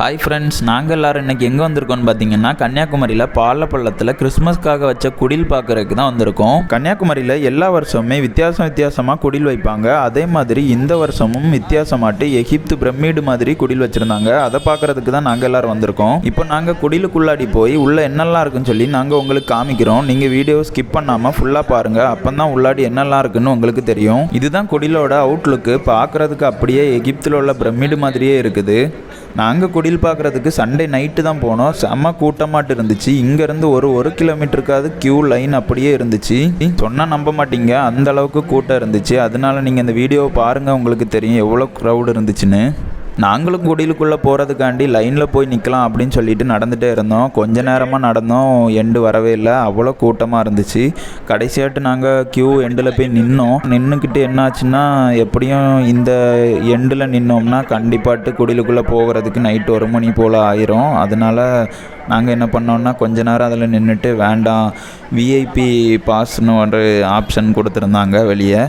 Hi friends நாங்கள் எல்லோரும் இன்றைக்கி எங்கே வந்திருக்கோம்னு பார்த்தீங்கன்னா கன்னியாகுமரியில் பாலப்பள்ளத்தில் கிறிஸ்மஸ்க்காக வச்ச குடில் பார்க்குறதுக்கு தான் வந்திருக்கோம். கன்னியாகுமரியில் எல்லா வருஷமுமே வித்தியாசம் வித்தியாசமாக குடில் வைப்பாங்க. அதே மாதிரி இந்த வருஷமும் வித்தியாசமாட்டு எகிப்து பிரமிடு மாதிரி குடில் வச்சுருந்தாங்க. அதை பார்க்குறதுக்கு தான் நாங்கள் எல்லோரும் வந்திருக்கோம். இப்போ நாங்கள் குடிலுக்குள்ளாடி போய் உள்ளே என்னெல்லாம் இருக்குன்னு சொல்லி நாங்கள் உங்களுக்கு காமிக்கிறோம். நீங்கள் வீடியோ ஸ்கிப் பண்ணாமல் ஃபுல்லாக பாருங்கள் அப்போ தான் உள்ளாடி என்னெல்லாம் இருக்குன்னு உங்களுக்கு தெரியும். இதுதான் குடிலோட அவுட்லுக்கு பார்க்குறதுக்கு அப்படியே எகிப்தில் உள்ள பிரமிடு மாதிரியே இருக்குது. நாங்கள் குடில் பார்க்குறதுக்கு சண்டே நைட்டு தான் போனோம். செம்ம கூட்டமாட்டு இருந்துச்சு. இங்கேருந்து ஒரு ஒரு கிலோமீட்டருக்காவது க்யூ லைன் அப்படியே இருந்துச்சு. சொன்னால் நம்ப மாட்டீங்க. அந்த அளவுக்கு கூட்டம் இருந்துச்சு. அதனால நீங்கள் இந்த வீடியோவை பாருங்கள் உங்களுக்கு தெரியும். எவ்வளோ க்ரௌடு இருந்துச்சுன்னு. நாங்களும் குடிலுக்குள்ளே போகிறதுக்காண்டி லைனில் போய் நிற்கலாம் அப்படின்னு சொல்லிட்டு நடந்துகிட்டே இருந்தோம். கொஞ்ச நேரமாக நடந்தோம். எண்டு வரவே இல்லை. அவ்வளோ கூட்டமாக இருந்துச்சு. கடைசியாட்டு நாங்கள் க்யூ எண்டில் போய் நின்னோம். நின்றுக்கிட்டு என்னாச்சுன்னா எப்படியும் இந்த எண்டில் நின்னோம்னா கண்டிப்பாட்டு குடிலுக்குள்ளே போகிறதுக்கு நைட்டு ஒரு மணி போல் ஆயிரும். அதனால் நாங்கள் என்ன பண்ணோம்னா கொஞ்ச நேரம் அதில் நின்றுட்டு வேண்டாம் விஐபி பாஸ்னு ஒரு ஆப்ஷன் கொடுத்துருந்தாங்க வெளியே.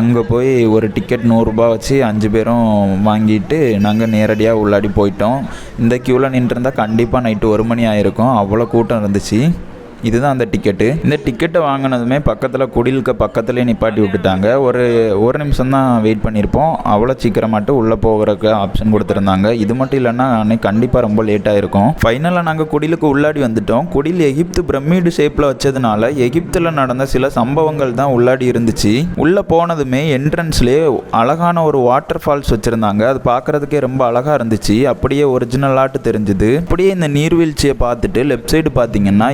அங்கே போய் ஒரு டிக்கெட் நூறுரூபா வச்சு அஞ்சு பேரும் வாங்கிட்டு நாங்கள் நேரடியாக உள்ளாடி போயிட்டோம். இந்த க்யூவில் நின்றுருந்தால் கண்டிப்பாக நைட்டு ஒரு மணி ஆயிருக்கும். அவ்வளோ கூட்டம் இருந்துச்சு. இதுதான் அந்த டிக்கெட்டு இந்த டிக்கெட்டை வாங்கினதுமே பக்கத்தில் குடிலுக்கு பக்கத்துலேயே நிப்பாட்டி விட்டுட்டாங்க. ஒரு ஒரு நிமிஷம் தான் வெயிட் பண்ணியிருப்போம் அவ்வளோ சீக்கிரமாட்டு உள்ளே போகிறதுக்கு ஆப்ஷன் கொடுத்துருந்தாங்க. இது மட்டும் இல்லைன்னா அன்னைக்கு கண்டிப்பாக ரொம்ப லேட்டாக இருக்கும் ஃபைனலாக நாங்கள் குடிலுக்கு உள்ளாடி வந்துட்டோம். குடில் எகிப்து பிரமிடு ஷேப்பில் வச்சதுனால எகிப்தில் நடந்த சில சம்பவங்கள் தான் உள்ளாடி இருந்துச்சு. உள்ளே போனதுமே என்ட்ரன்ஸ்லேயே அழகான ஒரு வாட்டர் ஃபால்ஸ் வச்சுருந்தாங்க. அது பார்க்குறதுக்கே ரொம்ப அழகாக இருந்துச்சு. அப்படியே ஒரிஜினலாட்டு தெரிஞ்சுது. அப்படியே இந்த நீர்வீழ்ச்சியை பார்த்துட்டு லெஃப்ட் சைடு பார்த்தீங்கன்னா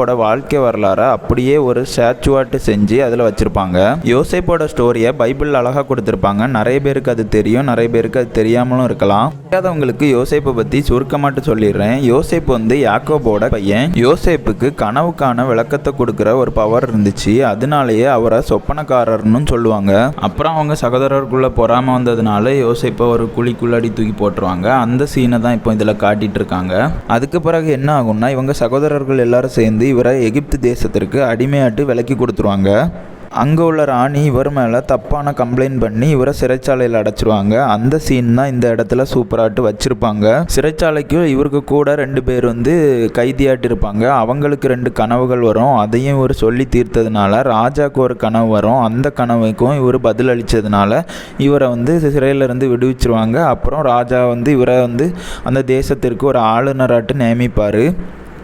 யோசேப்போட வாழ்க்கை வரலாறை அப்படியே ஒரு ஸ்டாச்சுவாட்டு செஞ்சு அதில் வச்சுருப்பாங்க. யோசேப்போட ஸ்டோரியை பைபிள் அழகாக கொடுத்துருப்பாங்க. நிறைய பேருக்கு அது தெரியும் நிறைய பேருக்கு அது தெரியாமலும் இருக்கலாம். தெரியாதவங்களுக்கு யோசேப்பை பற்றி சுருக்கமாட்டு சொல்லிடுறேன். யோசேப் வந்து யாக்கோபோட பையன். யோசேப்புக்கு கனவுக்கான விளக்கத்தை கொடுக்குற ஒரு பவர் இருந்துச்சு. அதனாலேயே அவரை சொப்பனக்காரர்னு சொல்லுவாங்க. அப்புறம் அவங்க சகோதரருக்குள்ளே பொறாமல் வந்ததுனால யோசேப்பை ஒரு குழிக்குள்ளாடி தூக்கி போட்டுருவாங்க. அந்த சீனை தான் இப்போ இதில் காட்டிட்டு இருக்காங்க. அதுக்கு பிறகு என்ன ஆகும்னா இவங்க சகோதரர்கள் எல்லாரும் சேர்ந்து இவரை எகிப்து தேசத்திற்கு அடிமையாட்டு விலக்கி கொடுத்துருவாங்க. அங்கே உள்ள ராணி இவர் மேலே தப்பான கம்ப்ளைண்ட் பண்ணி இவரை சிறைச்சாலையில் அடைச்சிருவாங்க. அந்த சீன் தான் இந்த இடத்துல சூப்பராட்டு வச்சுருப்பாங்க. சிறைச்சாலைக்கு இவருக்கு கூட ரெண்டு பேர் வந்து கைதியாட்டு இருப்பாங்க. அவங்களுக்கு ரெண்டு கனவுகள் வரும். அதையும் இவர் சொல்லி தீர்த்ததுனால ராஜாவுக்கு ஒரு கனவு வரும். அந்த கனவுக்கும் இவர் பதில் அளித்ததுனால இவரை வந்து சிறையிலேருந்து விடுவிச்சிருவாங்க. அப்புறம் ராஜா வந்து இவரை வந்து அந்த தேசத்திற்கு ஒரு ஆளுநராட்டு நியமிப்பார்.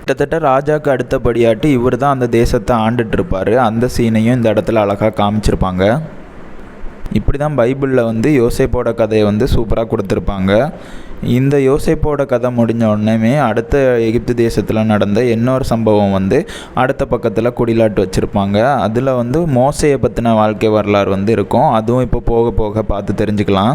கிட்டத்தட்ட ராஜாவுக்கு அடுத்தபடியாட்டு இவர் தான் அந்த தேசத்தை ஆண்டுட்டு இருப்பார் அந்த சீனையும் இந்த இடத்துல அழகாக காமிச்சிருப்பாங்க. இப்படி தான் பைபிளில் வந்து யோசேப்போட கதையை வந்து சூப்பராக கொடுத்துருப்பாங்க. இந்த யோசேப்போட கதை முடிஞ்ச உடனேமே அடுத்த எகிப்து தேசத்தில் நடந்த இன்னொரு சம்பவம் வந்து அடுத்த பக்கத்தில் குடிலாட்டு வச்சுருப்பாங்க. அதில் வந்து மோசையை பற்றின வாழ்க்கை வரலாறு வந்து இருக்கும். அதுவும் இப்போ போக போக பார்த்து தெரிஞ்சுக்கலாம்.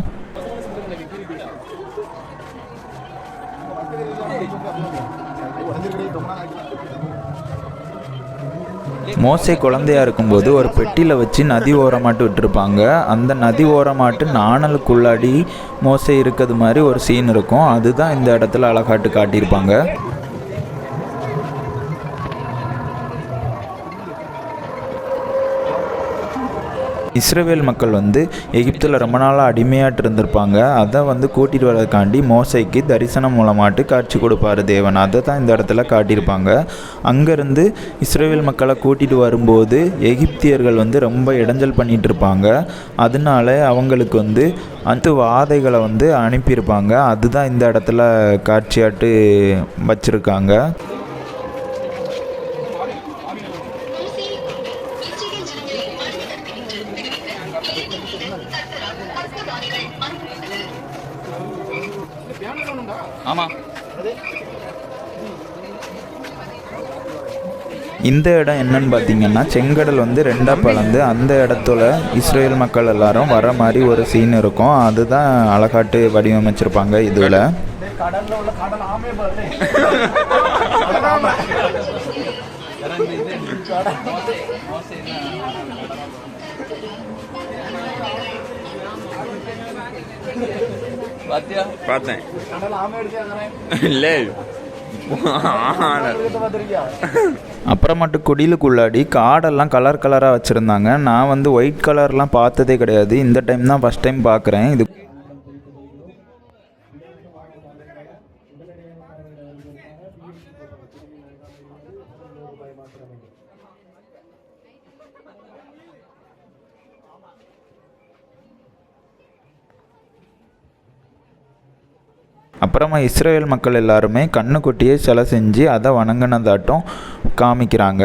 மோசை குழந்தையா இருக்கும்போது ஒரு பெட்டியில் வச்சு நதி ஓரமாட்டு விட்டுருப்பாங்க. அந்த நதி ஓரமாட்டு நாணலுக்குள்ளாடி மோசை இருக்கிறது மாதிரி ஒரு சீன் இருக்கும். அதுதான் இந்த இடத்துல அழகாட்டு காட்டியிருப்பாங்க. இஸ்ரேவேல் மக்கள் வந்து எகிப்தில் ரொம்ப நாளாக அடிமையாட்டு இருந்திருப்பாங்க அதை வந்து கூட்டிகிட்டு வரதுக்காண்டி மோசைக்கு தரிசனம் மூலமாட்டு காட்சி கொடுப்பாரு தேவன். அதை தான் இந்த இடத்துல காட்டியிருப்பாங்க. அங்கேருந்து இஸ்ரேவேல் மக்களை கூட்டிகிட்டு வரும்போது எகிப்தியர்கள் வந்து ரொம்ப இடைஞ்சல் பண்ணிகிட்டு இருப்பாங்க அதனால அவங்களுக்கு வந்து அந்த வாதைகளை வந்து அனுப்பியிருப்பாங்க. அதுதான் இந்த இடத்துல காட்சியாட்டு வச்சுருக்காங்க. இந்த இடம் என்னன்னு பார்த்தீங்கன்னா செங்கடல் வந்து ரெண்டாக பிளந்து அந்த இடத்துல இஸ்ரேல் மக்கள் எல்லாரும் வர மாதிரி ஒரு சீன் இருக்கும். அதுதான் அழகாட்டு வடிவமைச்சிருப்பாங்க இதில். பாத்தியா பார்த்தேன். இல்லை அப்புறமட்டு குடிலுக்குள்ளாடி காடெல்லாம் கலர் கலராக வச்சுருந்தாங்க. நான் வந்து ஒயிட் கலர்லாம் பார்த்ததே கிடையாது. இந்த டைம் தான் ஃபஸ்ட் டைம் பார்க்குறேன். இது அப்புறமா இஸ்ரேல் மக்கள் எல்லாருமே கண்ணுக்குட்டியே சிலை செஞ்சு அதை வணங்கினதாட்டம் காமிக்கிறாங்க.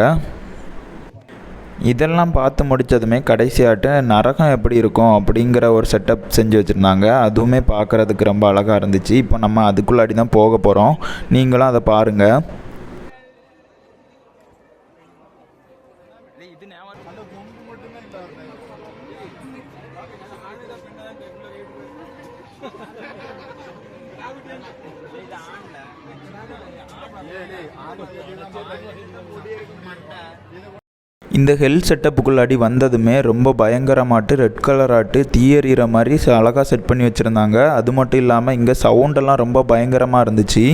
இதெல்லாம் பார்த்து முடித்ததுமே கடைசியாட்டு நரகம் எப்படி இருக்கும் அப்படிங்கிற ஒரு செட்டப் செஞ்சு வச்சுருந்தாங்க. அதுவுமே பார்க்குறதுக்கு ரொம்ப அழகாக இருந்துச்சு. இப்போ நம்ம அதுக்குள்ளாடி தான் போக போகிறோம் நீங்களும் அதை பாருங்கள் இந்த ஹெல்த் செட்டப்புக்குள்ளாடி வந்ததுமே ரொம்ப பயங்கரமாட்டு ரெட் கலராட்டு தீயறிகிற மாதிரி அழகாக அழகா செட் பண்ணி வச்சுருந்தாங்க. அது மட்டும் இல்லாமல் இங்கே சவுண்டெல்லாம் ரொம்ப பயங்கரமாக இருந்துச்சு.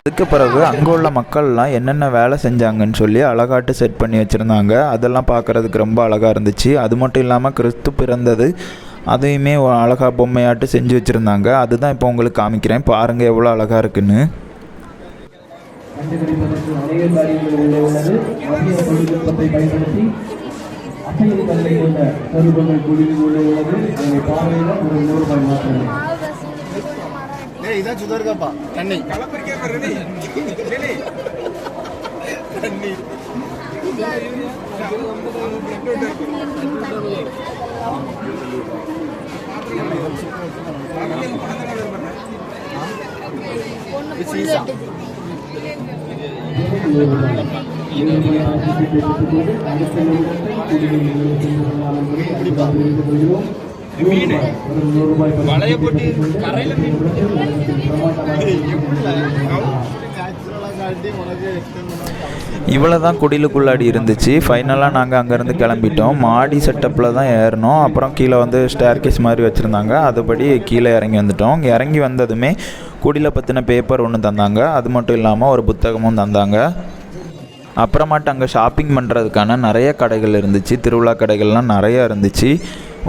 அதுக்கு பிறகு அங்கே உள்ள மக்கள்லாம் என்னென்ன வேலை செஞ்சாங்கன்னு சொல்லி அழகாட்டு செட் பண்ணி வச்சுருந்தாங்க. அதெல்லாம் பார்க்குறதுக்கு ரொம்ப அழகாக இருந்துச்சு. அது மட்டும் இல்லாமல் கிறிஸ்து பிறந்தது அதையுமே அழகாக பொம்மையாட்டு செஞ்சு வச்சுருந்தாங்க. அதுதான் இப்போ உங்களுக்கு காமிக்கிறேன். பாருங்கள் எவ்வளோ அழகாக இருக்குன்னு. கண்டுபிடிப்பதற்கு அநேக காரியங்கள் உள்ளே உள்ளது நவீன தொழில்நுட்பத்தை பயன்படுத்தி அசைவு தன்மை கொண்ட கருப்பங்கள் குழுவில் உள்ளே உள்ளது. அதனை பார்வையில் ஒரு நூறு ரூபாய் மாற்றமே ஏய் இதான் சுதர்காப்பா. தண்ணி. தண்ணி நூறு தண்ணி அடுத்த மீன். குழுவில் உள்ளே சென்று இவ்வளோ தான் குடிலுக்குள்ளாடி இருந்துச்சு. ஃபைனலாக நாங்கள் அங்கேருந்து கிளம்பிட்டோம். மாடி செட்டப்பில் தான் ஏறினோம் அப்புறம் கீழே வந்து ஸ்டேர்கேஸ் மாதிரி வச்சுருந்தாங்க. அதுபடி கீழே இறங்கி வந்துட்டோம். இறங்கி வந்ததுமே குடியில் பற்றின பேப்பர் ஒன்று தந்தாங்க. அது மட்டும் இல்லாமல் ஒரு புத்தகமும் தந்தாங்க. அப்புறமாட்டு அங்கே ஷாப்பிங் பண்ணுறதுக்கான நிறைய கடைகள் இருந்துச்சு. திருவிழா கடைகள்லாம் நிறையா இருந்துச்சு.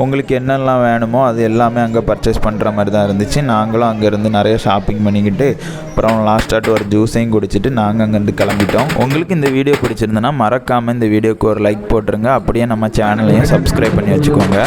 உங்களுக்கு என்னெல்லாம் வேணுமோ அது எல்லாமே அங்கே பர்ச்சேஸ் பண்ணுற மாதிரி தான் இருந்துச்சு. நாங்களும் அங்கேருந்து நிறைய ஷாப்பிங் பண்ணிக்கிட்டு அப்புறம் லாஸ்ட்டாட்டு ஒரு ஜூஸையும் குடிச்சிட்டு நாங்கள் அங்கேருந்து கிளம்பிட்டோம். உங்களுக்கு இந்த வீடியோ பிடிச்சிருந்தனா மறக்காமல் இந்த வீடியோக்கு ஒரு லைக் போட்டுருங்க. அப்படியே நம்ம சேனலையும் சப்ஸ்கிரைப் பண்ணி வச்சுக்கோங்க.